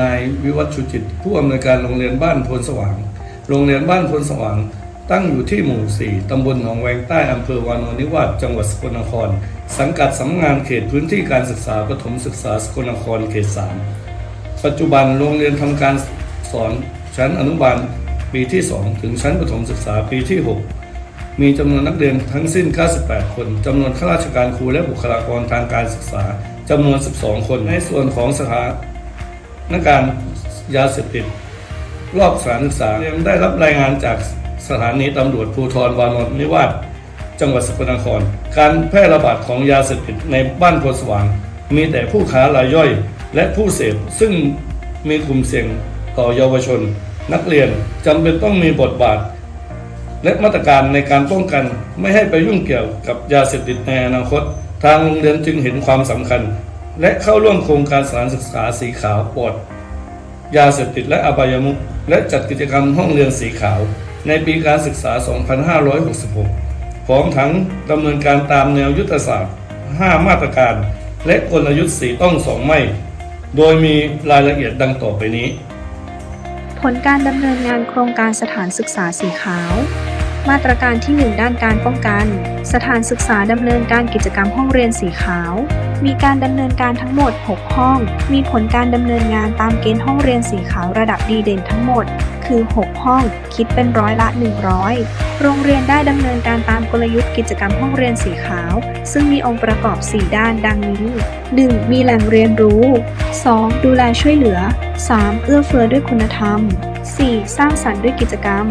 นายวิวัฒชุจิต ผู้อำนวยการโรงเรียนบ้านโพนสว่าง โรงเรียนบ้านโพนสว่าง ตั้งอยู่ที่หมู่ 4 ตำบลหนองแวงใต้อำเภอวานอนนิวาสจังหวัดสกลนคร สังกัดสำนักงานเขตพื้นที่การศึกษาประถมศึกษาสกลนครเขต 3 ปัจจุบันโรงเรียนทำการสอนชั้นอนุบาลปีที่ 2 ถึงชั้นประถมศึกษาปีที่ 6มีจำนวนนักเรียนทั้งสิ้น 98 คน จำนวนข้าราชการครูและบุคลากรทางการศึกษา จำนวน 12 คน ในส่วนของสถา นักการยาเสพติดรอบสานศึกษายังได้รับรายงานจากสถานีตำรวจภูธรวานนนิวาสจังหวัดสกลนคร การแพร่ระบาดของยาเสพติดในบ้านโพสว่าง มีแต่ผู้ค้ารายย่อย และผู้เสพซึ่งมีกลุ่มเสี่ยงต่อเยาวชน นักเรียนจำเป็นต้องมีบทบาท และมาตรการในการป้องกันไม่ให้ไปยุ่งเกี่ยวกับยาเสพติดในอนาคต ทางโรงเรียนจึงเห็นความสำคัญ และเข้าร่วมโครงการสถานศึกษาสีขาวปลอดยาเสพติดและอบายมุขและจัดกิจกรรมห้องเรียนสีขาว ในปีการศึกษา 2566 พร้อมทั้งดำเนินการตามแนวยุทธศาสตร์ 5 มาตรการ และกลยุทธ์สีต้องสองไม่ โดยมีรายละเอียดดังต่อไปนี้ ผลการดำเนินงานโครงการสถานศึกษาสีขาว มาตรการที่ 1 ด้านการป้องกัน สถานศึกษาดำเนินการกิจกรรมห้องเรียนสีขาว มีการดำเนินการทั้งหมด 6 ห้อง มีผลการดำเนินงานตามเกณฑ์ห้องเรียนสีขาวระดับดีเด่นทั้งหมด คือ 6 ห้อง คิดเป็นร้อยละ 100 โรงเรียนได้ดำเนินการตามกลยุทธ์กิจกรรมห้องเรียนสีขาว ซึ่งมีองค์ประกอบ 4 ด้านดังนี้ 1. มีแหล่งเรียนรู้ 2. ดูแลช่วยเหลือ 3. เอื้อเฟื้อด้วยคุณธรรม 4. สร้างสรรค์ด้วยกิจกรรม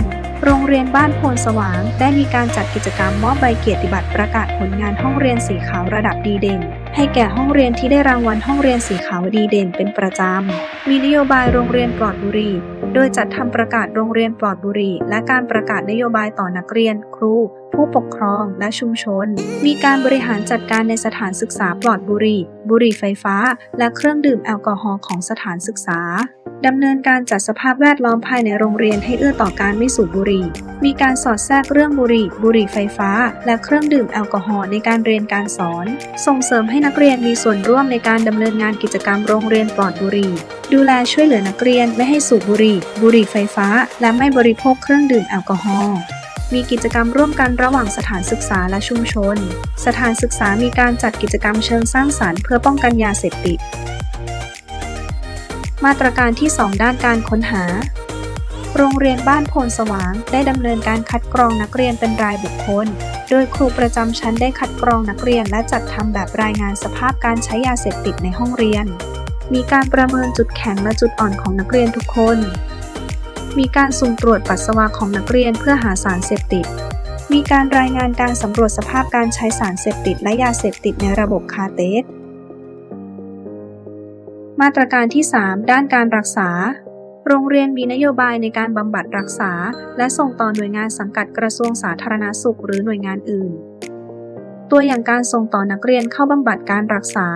โรงเรียนบ้านโพนสว่างได้มีการจัดกิจกรรมมอบใบเกียรติบัตรประกาศผลงานห้องเรียนสีขาวระดับดีเด่น ให้แก่ห้องเรียนที่ได้รางวัลห้องเรียนสีขาวดีเด่นเป็นประจำ มีนโยบายโรงเรียนปลอดบุหรี่ โดยจัดทำประกาศโรงเรียนปลอดบุหรี่ และการประกาศนโยบายต่อนักเรียน ครู ผู้ปกครองและชุมชน มีการบริหารจัดการในสถานศึกษาปลอดบุหรี่ บุหรี่ไฟฟ้า และเครื่องดื่มแอลกอฮอล์ของสถานศึกษา ดำเนินการจัดสภาพแวดล้อมภายในโรงเรียนให้เอื้อต่อการไม่สูบบุหรี่ มีการสอดแทรกเรื่องบุหรี่ บุหรี่ไฟฟ้า และเครื่องดื่มแอลกอฮอล์ในการเรียนการสอน ส่งเสริมให้นักเรียนมีส่วนร่วมในการดำเนินงานกิจกรรมโรงเรียนปลอดบุหรี่ ดูแลช่วยเหลือนักเรียนไม่ให้สูบบุหรี่ บุหรี่ไฟฟ้า และไม่บริโภคเครื่องดื่มแอลกอฮอล์มีกิจกรรมร่วมกันระหว่างสถานศึกษาและชุมชน สถานศึกษามีการจัดกิจกรรมเชิงสร้างสรรค์เพื่อป้องกันยาเสพติด มาตรการที่ 2 ด้านการค้นหา โรงเรียนบ้านโพนสว่างได้ดำเนินการคัดกรองนักเรียนเป็นรายบุคคล โดยครูประจำชั้นได้คัดกรองนักเรียนและจัดทำแบบรายงานสภาพการใช้ยาเสพติดในห้องเรียน มีการประเมินจุดแข็งและจุดอ่อนของนักเรียนทุกคน มีการสุ่มตรวจปัสสาวะของนักเรียนเพื่อหาสารเสพติด มีการรายงานการสำรวจสภาพการใช้สารเสพติดและยาเสพติดในระบบคาเตส มาตรการที่ 3 ด้านการรักษา โรงเรียนมีนโยบายในการบำบัดรักษา และส่งต่อหน่วยงานสังกัดกระทรวงสาธารณสุขหรือหน่วยงานอื่น ตัวอย่างการส่งต่อนักเรียนเข้าบำบัดการรักษา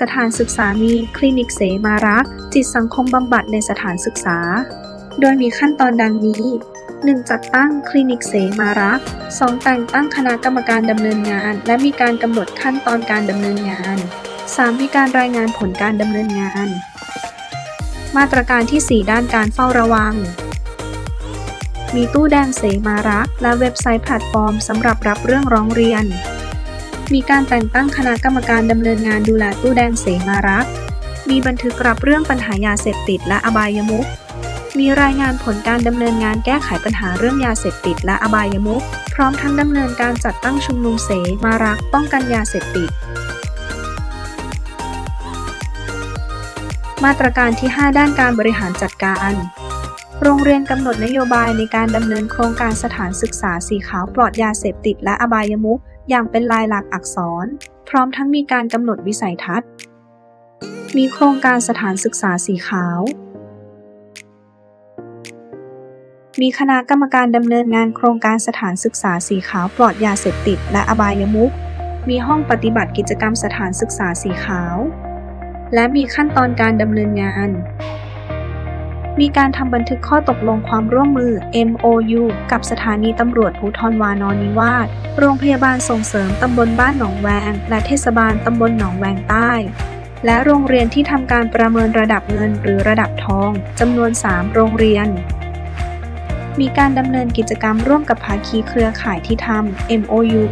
สถานศึกษามีคลินิกเสมารักจิตสังคมบำบัดในสถานศึกษา โดยมีขั้นตอนดังนี้ 1. จัดตั้งคลินิกเสมารัก 2. แต่งตั้งคณะกรรมการดำเนินงาน และมีการกำหนดขั้นตอนการดำเนินงาน 3. มีการรายงานผลการดำเนินงาน มาตรการที่ 4 ด้านการเฝ้าระวัง มีตู้แดงเสมารัก และเว็บไซต์แพลตฟอร์มสำหรับรับเรื่องร้องเรียน มีการแต่งตั้งคณะกรรมการดำเนินงานดูแลตู้แดงเสมารัก มีบันทึกรับเรื่องปัญหายาเสพติดและอบายมุขมีรายงานผลการดำเนินงานแก้ไขปัญหาเรื่องยาเสพติดและอบายมุขพร้อมทั้งดำเนินการจัดตั้งชุมนุมเสมารักป้องกันยาเสพติด มาตรการที่ 5 ด้านการบริหารจัดการ โรงเรียนกำหนดนโยบายในการดำเนินโครงการสถานศึกษาสีขาวปลอดยาเสพติดและอบายมุขอย่างเป็นลายลักษณ์อักษร พร้อมทั้งมีการกำหนดวิสัยทัศน์ มีโครงการสถานศึกษาสีขาว มีคณะกรรมการดำเนินงานโครงการสถานศึกษาสีขาวปลอดยาเสพติดและอบายมุขมีห้องปฏิบัติกิจกรรมสถานศึกษาสีขาว และมีขั้นตอนการดำเนินงาน มีการทำบันทึกข้อตกลงความร่วมมือ MOU กับสถานีตำรวจภูธรวานอนนิวาสโรงพยาบาลส่งเสริมตำบลบ้านหนองแวง และเทศบาลตำบลหนองแวงใต้ และโรงเรียนที่ทำการประเมินระดับเงินหรือระดับทองจำนวน 3 โรงเรียนมีการดำเนินกิจกรรมร่วมกับภาคีเครือข่ายที่ทำ MOU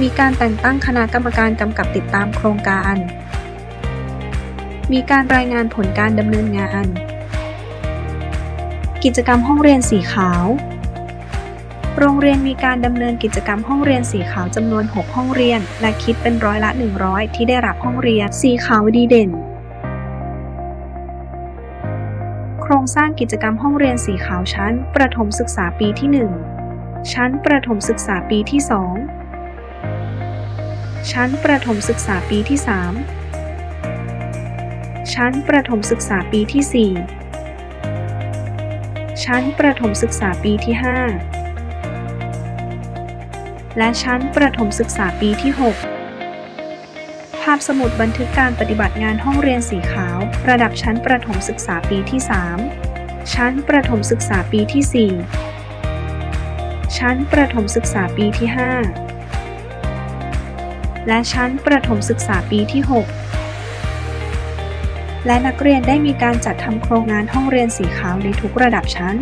มีการแต่งตั้งคณะกรรมการกำกับติดตามโครงการ มีการรายงานผลการดำเนินงาน กิจกรรมห้องเรียนสีขาว โรงเรียนมีการดำเนินกิจกรรมห้องเรียนสีขาวจำนวน 6 ห้องเรียน และคิดเป็นร้อยละ 100 ที่ได้รับห้องเรียนสีขาวดีเด่นโครงสร้างกิจกรรมห้องเรียนสีขาวชั้น ประถมศึกษาปีที่ 1 ชั้นประถมศึกษาปีที่ 2 ชั้นประถมศึกษาปีที่ 3 ชั้นประถมศึกษาปีที่ 4 ชั้นประถมศึกษาปีที่ 5 และชั้นประถมศึกษาปีที่ 6 ภาพสมุดบันทึกการปฏิบัติงานห้องเรียนสีขาว ระดับชั้นประถมศึกษาปีที่ 3 ชั้นประถมศึกษาปีที่ 4 ชั้นประถมศึกษาปีที่ 5 และชั้นประถมศึกษาปีที่ 6 และนักเรียนได้มีการจัดทำโครงงานห้องเรียนสีขาวในทุกระดับชั้น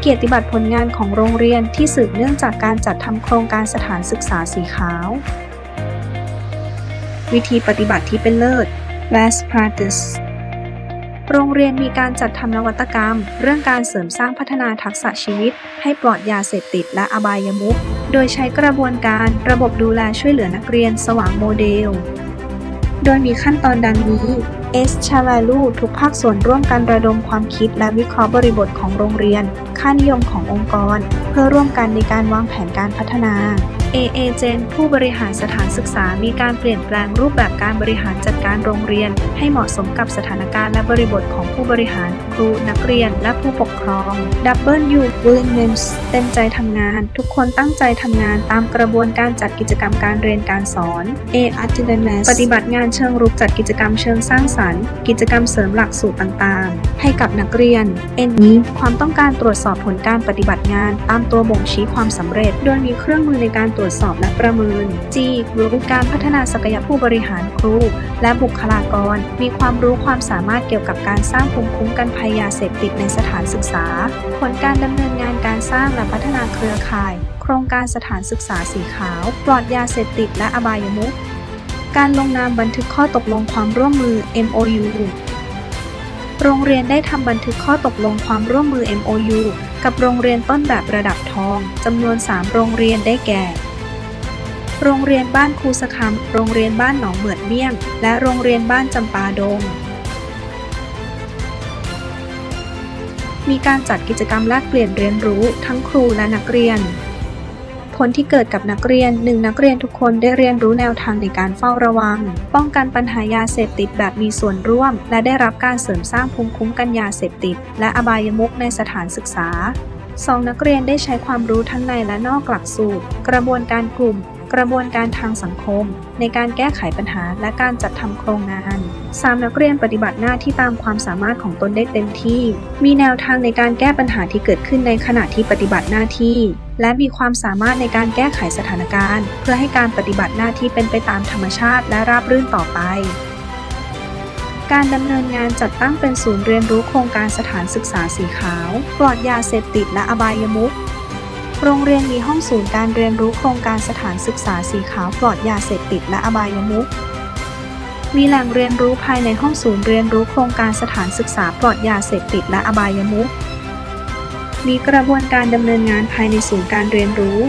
เกียรติบัตรผลงานของโรงเรียนที่สืบเนื่องจากการจัดทำโครงการสถานศึกษาสีขาว วิธีปฏิบัติที่เป็นเลิศ best practice โรงเรียนมีการจัดทำนวัตกรรม เรื่องการเสริมสร้างพัฒนาทักษะชีวิต ให้ปลอดยาเสพติดและอบายมุข โดยใช้กระบวนการระบบดูแลช่วยเหลือนักเรียนสว่างโมเดล โดยมีขั้นตอนดังนี้ S ชาลาลูทุกภาคส่วนร่วมกันระดมความคิดและวิเคราะห์บริบทของโรงเรียน ค่านิยมขององค์กร เพื่อร่วมกันในการวางแผนการพัฒนา AA Gen ผู้บริหารสถานศึกษามีการเปลี่ยนแปลงรูปแบบการบริหารจัดการโรงเรียน ให้เหมาะสมกับสถานการณ์และบริบทของผู้บริหาร ครู นักเรียน และผู้ปกครอง W Willingness เต็มใจทำงาน ทุกคนตั้งใจทำงานตามกระบวนการจัดกิจกรรมการเรียนการสอน A Attentiveness ปฏิบัติงานเชิงรุกจัดกิจกรรมเชิงสร้างสรรค์ กิจกรรมเสริมหลักสูตรต่างๆ ให้กับนักเรียน N นี้ความต้องการตรวจสอบผลการปฏิบัติงาน ตามตัวบ่งชี้ความสำเร็จ โดยมีเครื่องมือในการตรวจวจสอบและประเมิน G รู้การพัฒนาศักยภาพผู้บริหารครู และบุคลากร มีความรู้ความสามารถเกี่ยวกับการสร้างภูมิคุ้มกันภัยยาเสพติดในสถานศึกษา ผลการดำเนินงานการสร้างและพัฒนาเครือข่าย โครงการสถานศึกษาสีขาวปลอดยาเสพติดและอบายมุขการลงนามบันทึกข้อตกลงความร่วมมือ MOU โรงเรียนได้ทำบันทึกข้อตกลงความร่วมมือ MOU กับโรงเรียนต้นแบบระดับทองจำนวน 3 โรงเรียนได้แก่ โรงเรียนบ้านครูสคำโรงเรียนบ้านหนองเหมือดเมี่ยง และโรงเรียนบ้านจำปาดง มีการจัดกิจกรรมแลกเปลี่ยนเรียนรู้ทั้งครูและนักเรียน ผลที่เกิดกับนักเรียนหนึ่งนักเรียนทุกคนได้เรียนรู้แนวทางในการเฝ้าระวัง ป้องกันปัญหายาเสพติดแบบมีส่วนร่วม และได้รับการเสริมสร้างภูมิคุ้มกันยาเสพติด และอบายมุขในสถานศึกษาสองนักเรียนได้ใช้ความรู้ทั้งในและนอกหลักสูตร กระบวนการกลุ่ม กระบวนการทางสังคม ในการแก้ไขปัญหาและการจัดทำโครงงาน 3. นักเรียนปฏิบัติหน้าที่ตามความสามารถของตนได้เต็มที่ มีแนวทางในการแก้ปัญหาที่เกิดขึ้นในขณะที่ปฏิบัติหน้าที่ และมีความสามารถในการแก้ไขสถานการณ์ เพื่อให้การปฏิบัติหน้าที่เป็นไปตามธรรมชาติและราบรื่นต่อไปการดำเนินงานจัดตั้งเป็นศูนย์เรียนรู้โครงการสถานศึกษาสีขาว ปลอดยาเสพติดและอบายมุข โรงเรียนมีห้องศูนย์การเรียนรู้โครงการสถานศึกษาสีขาวปลอดยาเสพติดและอบายมุข มีแหล่งเรียนรู้ภายในห้องศูนย์เรียนรู้โครงการสถานศึกษาปลอดยาเสพติดและอบายมุข มีกระบวนการดำเนินงานภายในศูนย์การเรียนรู้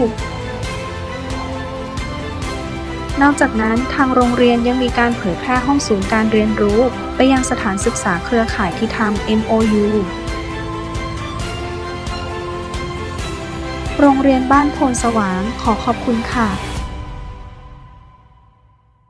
นอกจากนั้นทางโรงเรียนยังมีการเผยแพร่ห้องศูนย์การเรียนรู้ ไปยังสถานศึกษาเครือข่ายที่ทำ MOU โรงเรียนบ้านโพนสว่างขอขอบคุณค่ะ